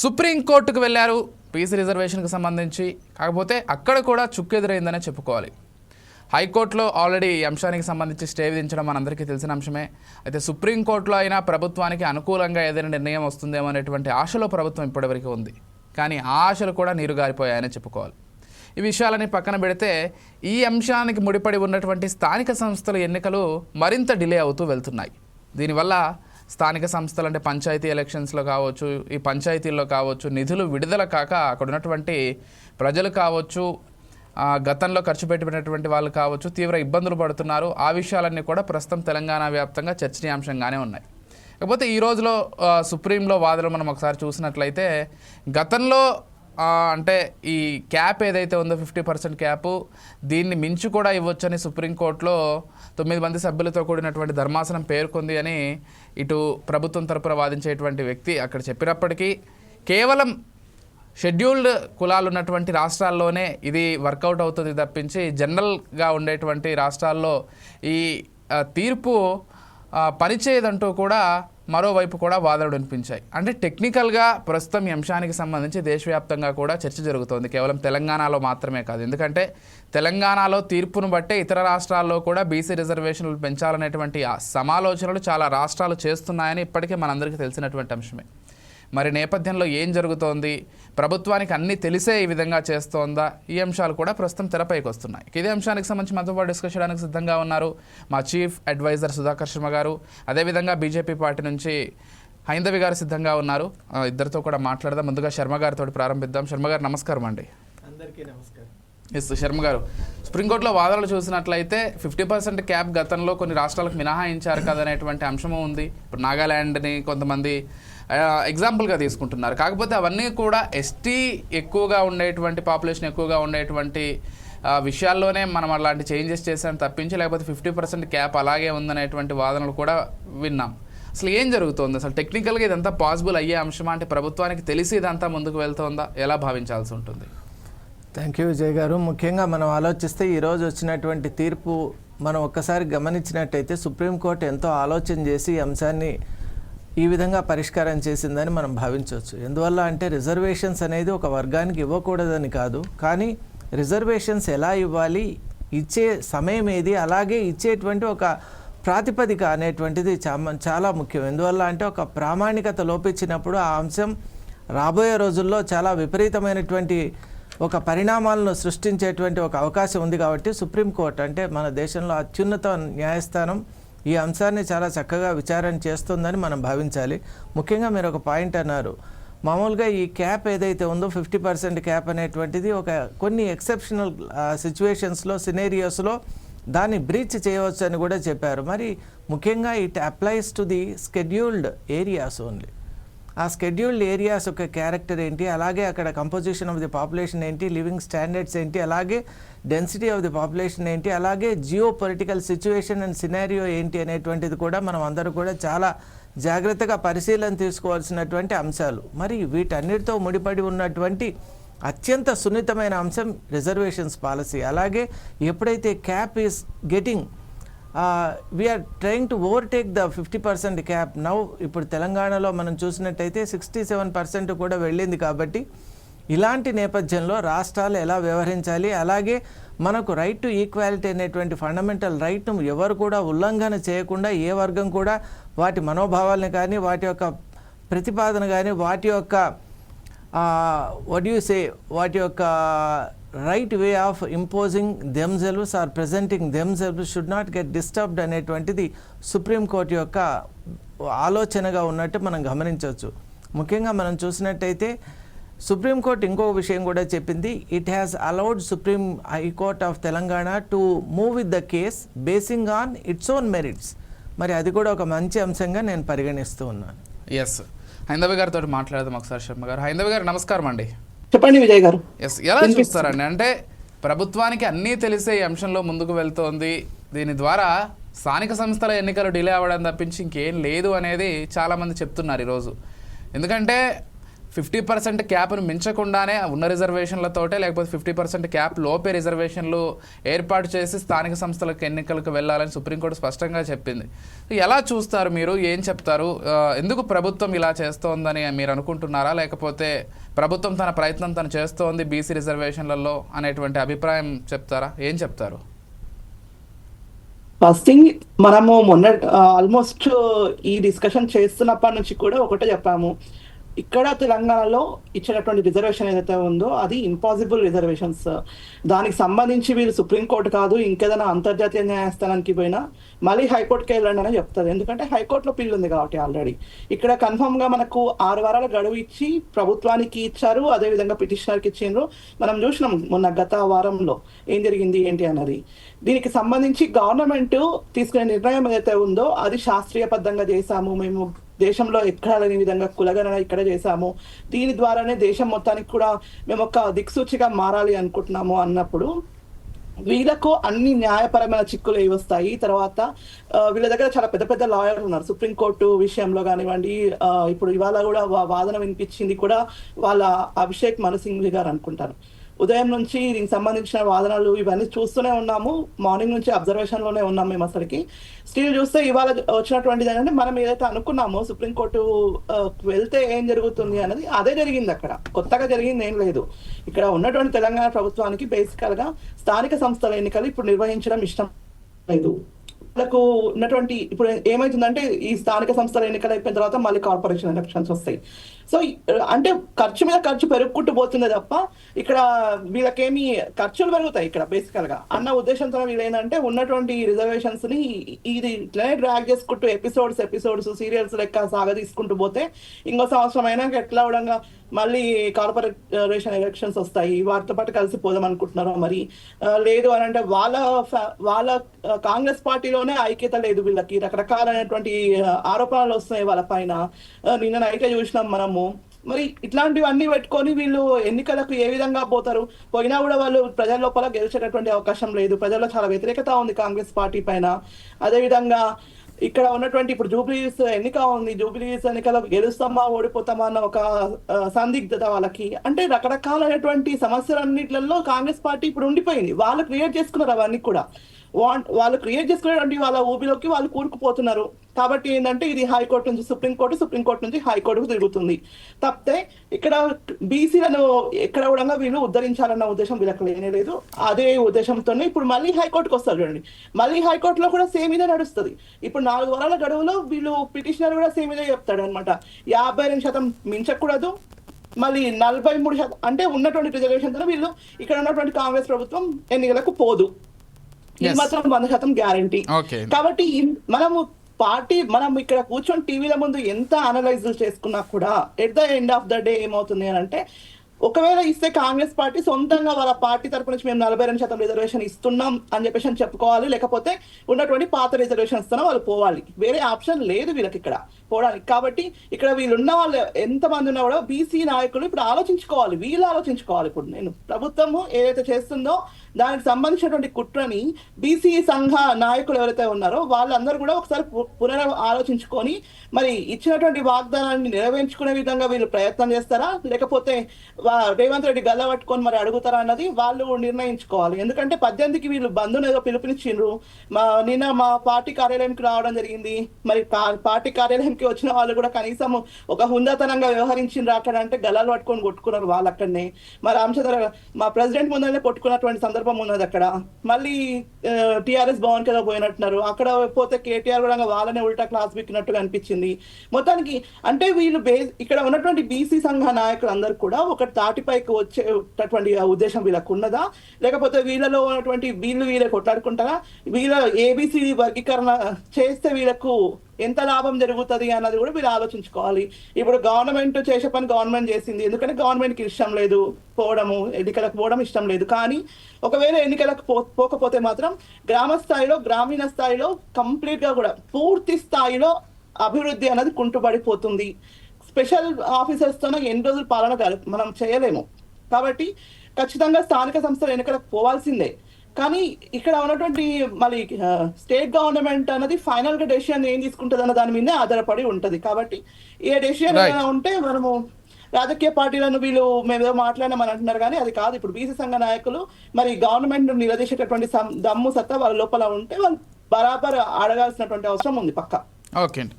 సుప్రీంకోర్టుకు వెళ్ళారు. పీసీ రిజర్వేషన్కి సంబంధించి. కాకపోతే అక్కడ కూడా చుక్కెదురైందనే చెప్పుకోవాలి. హైకోర్టులో ఆల్రెడీ ఈ అంశానికి సంబంధించి స్టే విధించడం మనందరికీ తెలిసిన అంశమే. అయితే సుప్రీంకోర్టులో అయినా ప్రభుత్వానికి అనుకూలంగా ఏదైనా నిర్ణయం వస్తుందేమో అనేటువంటి ఆశలో ప్రభుత్వం ఇప్పటివరకు ఉంది. కానీ ఆ ఆశలు కూడా నీరుగారిపోయాయని చెప్పుకోవాలి. ఈ విషయాలని పక్కన పెడితే ఈ అంశానికి ముడిపడి ఉన్నటువంటి స్థానిక సంస్థల ఎన్నికలు మరింత డిలే అవుతూ వెళ్తున్నాయి. దీనివల్ల స్థానిక సంస్థలు అంటే పంచాయతీ ఎలక్షన్స్లో కావచ్చు ఈ పంచాయతీల్లో కావచ్చు నిధులు విడుదల కాక అక్కడ ఉన్నటువంటి ప్రజలు కావచ్చు గతంలో ఖర్చు పెట్టినటువంటి వాళ్ళు కావచ్చు తీవ్ర ఇబ్బందులు పడుతున్నారు. ఆ విషయాలన్నీ కూడా ప్రస్తుతం తెలంగాణ వ్యాప్తంగా చర్చనీయాంశంగానే ఉన్నాయి. కాకపోతే ఈ రోజులో సుప్రీంలో వాదనలు మనం ఒకసారి చూసినట్లయితే గతంలో అంటే ఈ క్యాప్ ఏదైతే ఉందో ఫిఫ్టీ పర్సెంట్ క్యాప్ దీన్ని మించి కూడా ఇవ్వచ్చని సుప్రీంకోర్టులో తొమ్మిది మంది సభ్యులతో కూడినటువంటి ధర్మాసనం పేర్కొంది అని ఇటు ప్రభుత్వం తరపున వాదించేటువంటి వ్యక్తి అక్కడ చెప్పినప్పటికీ కేవలం షెడ్యూల్డ్ కులాలు ఉన్నటువంటి రాష్ట్రాల్లోనే ఇది వర్కౌట్ అవుతుంది తప్పించి జనరల్గా ఉండేటువంటి రాష్ట్రాల్లో ఈ తీర్పు పనిచేయదంటూ కూడా మరోవైపు కూడా వాదనలు వినిపించాయి అంటే టెక్నికల్గా ప్రస్తుతం ఈ అంశానికి సంబంధించి దేశవ్యాప్తంగా కూడా చర్చ జరుగుతోంది. కేవలం తెలంగాణలో మాత్రమే కాదు. ఎందుకంటే తెలంగాణలో తీర్పును బట్టే ఇతర రాష్ట్రాల్లో కూడా బీసీ రిజర్వేషన్లు పెంచాలనేటువంటి సమాలోచనలు చాలా రాష్ట్రాలు చేస్తున్నాయని ఇప్పటికే మనందరికీ తెలిసినటువంటి అంశమే. మరి నేపథ్యంలో ఏం జరుగుతోంది? ప్రభుత్వానికి అన్నీ తెలిసే ఈ విధంగా చేస్తోందా? ఈ అంశాలు కూడా ప్రస్తుతం తెరపైకి వస్తున్నాయి. ఇదే అంశానికి సంబంధించి మనతో పాటు డిస్కస్ చేయడానికి సిద్ధంగా ఉన్నారు మా చీఫ్ అడ్వైజర్ సుధాకర్ శర్మ గారు. అదేవిధంగా బీజేపీ పార్టీ నుంచి హైందవి గారు సిద్ధంగా ఉన్నారు. ఇద్దరితో కూడా మాట్లాడదాం. ముందుగా శర్మ గారితో ప్రారంభిద్దాం. శర్మ గారు నమస్కారం అండి. అందరికీ నమస్కారం. ఎస్ శర్మ గారు. సుప్రీంకోర్టులో వాదనలు చూసినట్లయితే ఫిఫ్టీ పర్సెంట్ క్యాప్ గతంలో కొన్ని రాష్ట్రాలకు మినహాయించారు కదనేటువంటి అంశము ఉంది. ఇప్పుడు నాగాల్యాండ్ని కొంతమంది ఎగ్జాంపుల్గా తీసుకుంటున్నారు. కాకపోతే అవన్నీ కూడా ఎస్టీ ఎక్కువగా ఉండేటువంటి పాపులేషన్ ఎక్కువగా ఉండేటువంటి విషయాల్లోనే మనం అలాంటి చేంజెస్ చేసాం తప్పించి లేకపోతే ఫిఫ్టీ పర్సెంట్ క్యాప్ అలాగే ఉందనేటువంటి వాదనలు కూడా విన్నాం. అసలు ఏం జరుగుతుంది? అసలు టెక్నికల్గా ఇదంతా పాసిబుల్ అయ్యే అంశమా? అంటే ప్రభుత్వానికి తెలిసి ఇదంతా ముందుకు వెళ్తుందా? ఎలా భావించాల్సి ఉంటుంది? థ్యాంక్ యూ విజయ్ గారు. ముఖ్యంగా మనం ఆలోచిస్తే ఈరోజు వచ్చినటువంటి తీర్పు మనం ఒక్కసారి గమనించినట్టయితే సుప్రీంకోర్టు ఎంతో ఆలోచన చేసి ఈ అంశాన్ని ఈ విధంగా పరిష్కారం చేసిందని మనం భావించవచ్చు. ఎందువల్ల అంటే రిజర్వేషన్స్ అనేది ఒక వర్గానికి ఇవ్వకూడదని కాదు. కానీ రిజర్వేషన్స్ ఎలా ఇవ్వాలి? ఇచ్చే సమయం ఏది? అలాగే ఇచ్చేటువంటి ఒక ప్రాతిపదిక అనేటువంటిది చా- చాలా ముఖ్యం. ఎందువల్ల అంటే ఒక ప్రామాణికత లోపించినప్పుడు ఆ అంశం రాబోయే రోజుల్లో చాలా విపరీతమైనటువంటి ఒక పరిణామాలను సృష్టించేటువంటి ఒక అవకాశం ఉంది కాబట్టి సుప్రీంకోర్టు అంటే మన దేశంలో అత్యున్నత న్యాయస్థానం ఈ అంశాన్ని చాలా చక్కగా విచారణ చేస్తుందని మనం భావించాలి. ముఖ్యంగా మీరు ఒక పాయింట్ అన్నారు. మామూలుగా ఈ క్యాప్ ఏదైతే ఉందో ఫిఫ్టీ పర్సెంట్ క్యాప్ అనేటువంటిది ఒక కొన్ని ఎక్సెప్షనల్ సిచ్యువేషన్స్లో సినేరియోస్లో దాన్ని బ్రీచ్ చేయవచ్చు అని కూడా చెప్పారు. మరి ముఖ్యంగా it applies to the scheduled areas only. ఆ స్కెడ్యూల్డ్ ఏరియాస్ యొక్క క్యారెక్టర్ ఏంటి అలాగే అక్కడ కంపోజిషన్ ఆఫ్ ది పాపులేషన్ ఏంటి లివింగ్ స్టాండర్డ్స్ ఏంటి అలాగే డెన్సిటీ ఆఫ్ ది పాపులేషన్ ఏంటి అలాగే geopolitical situation and scenario ఏంటి అనేటువంటిది కూడా మనం అందరూ కూడా చాలా జాగ్రత్తగా పరిశీలన తీసుకోవాల్సినటువంటి అంశాలు. మరి వీటన్నిటితో ముడిపడి ఉన్నటువంటి అత్యంత సున్నితమైన అంశం రిజర్వేషన్స్ పాలసీ అలాగే ఎప్పుడైతే cap is getting we're trying to overtake the fifty percent cap now ఇప్పుడు తెలంగాణలో మనం చూసినట్టయితే సిక్స్టీ సెవెన్ పర్సెంట్ కూడా వెళ్ళింది కాబట్టి ఇలాంటి నేపథ్యంలో రాష్ట్రాలు ఎలా వ్యవహరించాలి? అలాగే మనకు రైట్ టు ఈక్వాలిటీ అనేటువంటి ఫండమెంటల్ రైట్ను ఎవరు కూడా ఉల్లంఘన చేయకుండా ఏ వర్గం కూడా వాటి మనోభావాలను కానీ వాటి యొక్క ప్రతిపాదన కానీ వాటి యొక్క వడ్యూసే వాటి యొక్క right way of imposing themselves or presenting themselves should not get disturbed అనేటువంటిది సుప్రీంకోర్టు యొక్క ఆలోచనగా ఉన్నట్టు మనం గమనించవచ్చు. ముఖ్యంగా మనం చూసినట్టయితే సుప్రీంకోర్టు ఇంకో విషయం కూడా చెప్పింది. It has allowed supreme high court of Telangana to move with the case basing on its own merits మరి అది కూడా ఒక మంచి అంశంగా నేను పరిగణిస్తూ ఉన్నాను. ఎస్ హైందవి గారితో మాట్లాడదాం ఒకసారి శర్మ గారు. హైందవి గారు నమస్కారం అండి చెప్పండి విజయ్ గారు. ఎస్ ఎలా చూస్తారండి? అంటే ప్రభుత్వానికి అన్నీ తెలిసే ఈ అంశంలో ముందుకు వెళ్తోంది. దీని ద్వారా స్థానిక సంస్థల ఎన్నికలు డిలే అవ్వడం తప్పించి ఇంకేం లేదు అనేది చాలామంది చెప్తున్నారు ఈరోజు. ఎందుకంటే ఫిఫ్టీ పర్సెంట్ క్యాప్ను మించకుండానే ఉన్న రిజర్వేషన్లతోటే లేకపోతే ఫిఫ్టీ పర్సెంట్ క్యాప్ లోపే రిజర్వేషన్లు ఏర్పాటు చేసి స్థానిక సంస్థలకు ఎన్నికలకు వెళ్ళాలని సుప్రీంకోర్టు స్పష్టంగా చెప్పింది. ఎలా చూస్తారు మీరు? ఏం చెప్తారు? ఎందుకు ప్రభుత్వం ఇలా చేస్తోందని మీరు అనుకుంటున్నారా? లేకపోతే ప్రభుత్వం తన ప్రయత్నం తను చేస్తోంది బీసీ రిజర్వేషన్లలో అనేటువంటి అభిప్రాయం చెప్తారా? ఏం చెప్తారు? ఫస్ట్ థింగ్ మనము మొన్న ఆల్మోస్ట్ ఈ డిస్కషన్ చేస్తున్నప్పటి నుంచి కూడా ఒకటే చెప్పాము. ఇక్కడ తెలంగాణలో ఇచ్చినటువంటి రిజర్వేషన్ ఏదైతే ఉందో అది ఇంపాసిబుల్ రిజర్వేషన్స్ దానికి సంబంధించి వీళ్ళు సుప్రీంకోర్టు కాదు ఇంకేదైనా అంతర్జాతీయ న్యాయస్థానానికి పోయినా మళ్ళీ హైకోర్టుకి వెళ్ళండి అని చెప్తుంది ఎందుకంటే హైకోర్టులో పిల్లు ఉంది కాబట్టి ఆల్రెడీ ఇక్కడ కన్ఫర్మ్గా మనకు ఆరు వారాల గడువు ఇచ్చి ప్రభుత్వానికి ఇచ్చారు అదే విధంగా పిటిషనర్కి ఇచ్చిండ్రు. మనం చూసినాం మొన్న గత వారంలో ఏం జరిగింది ఏంటి అన్నది. దీనికి సంబంధించి గవర్నమెంట్ తీసుకునే నిర్ణయం ఏదైతే ఉందో అది శాస్త్రీయబద్ధంగా చేశాము. మేము దేశంలో ఎక్కడ లేని విధంగా కులగణన ఇక్కడ చేశాము. దీని ద్వారానే దేశం మొత్తానికి కూడా మేము ఒక దిక్సూచిగా మారాలి అనుకుంటున్నాము అన్నప్పుడు వీళ్ళకు అన్ని న్యాయపరమైన చిక్కులు ఏవి వస్తాయి? తర్వాత వీళ్ళ దగ్గర చాలా పెద్ద పెద్ద లాయర్లు ఉన్నారు. సుప్రీంకోర్టు విషయంలో కానివ్వండి ఇప్పుడు ఇవాళ కూడా వా- వాదన వినిపించింది కూడా వాళ్ళ అభిషేక్ మను గారు అనుకుంటారు ఉదయం నుంచి దీనికి సంబంధించిన వాదనలు ఇవన్నీ చూస్తూనే ఉన్నాము. మార్నింగ్ నుంచి అబ్జర్వేషన్లోనే ఉన్నాం మేము అసలుకి. స్టిల్ చూస్తే ఇవాళ వచ్చినటువంటిది ఏంటంటే మనం ఏదైతే అనుకున్నామో సుప్రీంకోర్టు వెళ్తే ఏం జరుగుతుంది అనేది అదే జరిగింది అక్కడ. కొత్తగా జరిగింది ఏం లేదు. ఇక్కడ ఉన్నటువంటి తెలంగాణ ప్రభుత్వానికి బేసికల్గా స్థానిక సంస్థల ఎన్నికలు ఇప్పుడు నిర్వహించడం ఇష్టం లేదు. వాళ్ళకు ఉన్నటువంటి ఇప్పుడు ఏమైతుందంటే ఈ స్థానిక సంస్థల ఎన్నికలు అయిపోయిన తర్వాత మళ్ళీ కార్పొరేషన్ ఎలక్షన్స్ వస్తాయి. సో అంటే ఖర్చు మీద ఖర్చు పెరుగుకుంటూ పోతుంది తప్ప ఇక్కడ వీళ్ళకేమి ఖర్చులు పెరుగుతాయి ఇక్కడ బేసికల్గా అన్న ఉద్దేశంతో వీళ్ళు ఏంటంటే ఉన్నటువంటి రిజర్వేషన్స్ని ఇది ఇట్లనే డ్రాగ్ చేసుకుంటూ ఎపిసోడ్స్ ఎపిసోడ్స్ సీరియల్స్ లెక్క సాగదీసుకుంటూ పోతే ఇంకో సంవత్సరం అయినాక ఎట్లా అవడంగా మళ్ళీ కార్పొరేషన్ ఎలక్షన్స్ వస్తాయి. వారితో పాటు కలిసి పోదాం అనుకుంటున్నారో మరి? లేదు అని అంటే వాళ్ళ వాళ్ళ కాంగ్రెస్ పార్టీలోనే ఐక్యత లేదు వీళ్ళకి. రకరకాలైనటువంటి ఆరోపణలు వస్తున్నాయి వాళ్ళ పైన. నిన్న నైటే చూసినాం మనం చూస్తున్నాము. మరి ఇట్లాంటివన్నీ పెట్టుకొని వీళ్ళు ఎన్నికలకు ఏ విధంగా పోతారు? పోయినా కూడా వాళ్ళు ప్రజల లోపల గెలిచేటటువంటి అవకాశం లేదు. ప్రజల్లో చాలా వ్యతిరేకత ఉంది కాంగ్రెస్ పార్టీ పైన. అదేవిధంగా ఇక్కడ ఉన్నటువంటి ఇప్పుడు జూబ్లీస్ ఎన్నిక ఉంది. జూబ్లీస్ ఎన్నికలో గెలుస్తామా ఓడిపోతామా అన్న ఒక సందిగ్ధత వాళ్ళకి. అంటే రకరకాలైనటువంటి సమస్యలన్నిట్లలో కాంగ్రెస్ పార్టీ ఇప్పుడు ఉండిపోయింది. వాళ్ళు క్రియేట్ చేసుకున్నారు అవన్నీ కూడా. వాన్- వాళ్ళు క్రియేట్ చేసుకునేటువంటి వాళ్ళ ఊబిలోకి వాళ్ళు కూరుకుపోతున్నారు. కాబట్టి ఏంటంటే ఇది హైకోర్టు నుంచి సుప్రీంకోర్టు సుప్రీంకోర్టు నుంచి హైకోర్టుకు తిరుగుతుంది. తప్పితే ఇక్కడ బీసీలను ఎక్కడ కూడా వీళ్ళు ఉద్ధరించాలన్న ఉద్దేశం వీళ్ళకి లేనే లేదు. అదే ఉద్దేశంతోనే ఇప్పుడు మళ్ళీ హైకోర్టుకు వస్తారు చూడండి. మళ్ళీ హైకోర్టులో కూడా సేమ్ ఇదే నడుస్తుంది. ఇప్పుడు నాలుగు వారాల గడువులో వీళ్ళు పిటిషనర్ కూడా సేమ్ ఇదే చెప్తాడు అనమాట యాభై రెండు శాతం మించకూడదు. మళ్ళీ నలభై మూడు శాతం అంటే ఉన్నటువంటి రిజర్వేషన్తో వీళ్ళు ఇక్కడ ఉన్నటువంటి కాంగ్రెస్ ప్రభుత్వం ఎన్నికలకు పోదు. ఇది. మాత్రం వంద శాతం గ్యారంటీ కాబట్టి మనము పార్టీ మనం ఇక్కడ కూర్చొని టీవీల ముందు ఎంత అనలైజ్ చేసుకున్నా కూడా at the end of the day ఏమవుతుంది అని అంటే ఒకవేళ ఇస్తే కాంగ్రెస్ పార్టీ సొంతంగా వాళ్ళ పార్టీ తరపు నుంచి మేము నలభై రెండు శాతం రిజర్వేషన్ ఇస్తున్నాం అని చెప్పేసి అని చెప్పుకోవాలి. లేకపోతే ఉన్నటువంటి పాత రిజర్వేషన్స్తో వాళ్ళు పోవాలి. వేరే ఆప్షన్ లేదు వీళ్ళకి ఇక్కడ. పోవడానికి కాబట్టి ఇక్కడ వీళ్ళు ఉన్న వాళ్ళు ఎంత మంది ఉన్నా కూడా బీసీ నాయకులు ఇప్పుడు ఆలోచించుకోవాలి. వీళ్ళు ఆలోచించుకోవాలి ఇప్పుడు. నేను ప్రభుత్వము ఏదైతే చేస్తుందో దానికి సంబంధించినటువంటి కుట్రని బీసీ సంఘ నాయకులు ఎవరైతే ఉన్నారో వాళ్ళందరూ కూడా ఒకసారి పునర ఆలోచించుకొని మరి ఇచ్చినటువంటి వాగ్దానాన్ని నెరవేర్చుకునే విధంగా వీళ్ళు ప్రయత్నం చేస్తారా? లేకపోతే వా- రేవంత్ రెడ్డి గల్ల పట్టుకొని మరి అడుగుతారా అన్నది వాళ్ళు నిర్ణయించుకోవాలి. ఎందుకంటే పద్దెనిమిదికి వీళ్ళు బంధువులు ఏదో పిలుపునిచ్చిండ్రు. మా నిన్న మా పార్టీ కార్యాలయంకి రావడం జరిగింది. మరి పార్టీ పార్టీ కార్యాలయంకి వచ్చిన వాళ్ళు కూడా కనీసం ఒక హుందాతనంగా వ్యవహరించిండ్రు అక్కడ అంటే గలాలు పట్టుకొని కొట్టుకున్నారు వాళ్ళు అక్కడనే. మరి రామచంద్ర మా ప్రెసిడెంట్ ముందరనే కొట్టుకున్నటువంటి సందర్భం ఉన్నది అక్కడ. మళ్ళీ టీఆర్ఎస్ భవన్ కదా పోయినట్టున్నారు. అక్కడ పోతే కేటీఆర్ కూడా వాళ్ళనే ఉల్టా క్లాస్ బిక్కినట్టుగా అనిపించింది. మొత్తానికి అంటే వీళ్ళు బేస్ ఇక్కడ ఉన్నటువంటి బీసీ సంఘ నాయకులు అందరూ కూడా ఒక తాటిపైకి వచ్చేటటువంటి ఉద్దేశం వీళ్ళకు ఉన్నదా? లేకపోతే వీళ్ళలో ఉన్నటువంటి వీళ్ళు వీళ్ళే కొట్లాడుకుంటారా? వీళ్ళ ఏబిసిడి వర్గీకరణ చేస్తే వీళ్ళకు ఎంత లాభం జరుగుతుంది అన్నది కూడా మీరు ఆలోచించుకోవాలి. ఇప్పుడు గవర్నమెంట్ చేసే పని గవర్నమెంట్ చేసింది. ఎందుకంటే గవర్నమెంట్కి ఇష్టం లేదు పోవడము ఎన్నికలకు పోవడం ఇష్టం లేదు. కానీ ఒకవేళ ఎన్నికలకు పో పోకపోతే మాత్రం గ్రామ స్థాయిలో గ్రామీణ స్థాయిలో కంప్లీట్గా కూడా పూర్తి స్థాయిలో అభివృద్ధి అనేది కుంటుపడిపోతుంది స్పెషల్ ఆఫీసర్స్తోనే ఎన్ని రోజులు పాలన మనం చేయలేము. కాబట్టి ఖచ్చితంగా స్థానిక సంస్థల ఎన్నికలకు పోవాల్సిందే. కానీ ఇక్కడ ఉన్నటువంటి మళ్ళీ స్టేట్ గవర్నమెంట్ అనేది ఫైనల్గా డెసిషన్ ఏం తీసుకుంటుంది అన్న దాని మీదే ఆధారపడి ఉంటది. కాబట్టి ఏ డెసిషన్. ఏదైనా ఉంటే మనము రాజకీయ పార్టీలను వీళ్ళు మేము ఏదో మాట్లాడినామని అంటున్నారు కానీ అది కాదు. ఇప్పుడు బీసీ సంఘ నాయకులు మరి గవర్నమెంట్ నిలదీసేటటువంటి దమ్ము సత్తా వాళ్ళ లోపల ఉంటే వాళ్ళు బరాబర్ అడగాల్సినటువంటి అవసరం ఉంది పక్క. ఓకే అండి.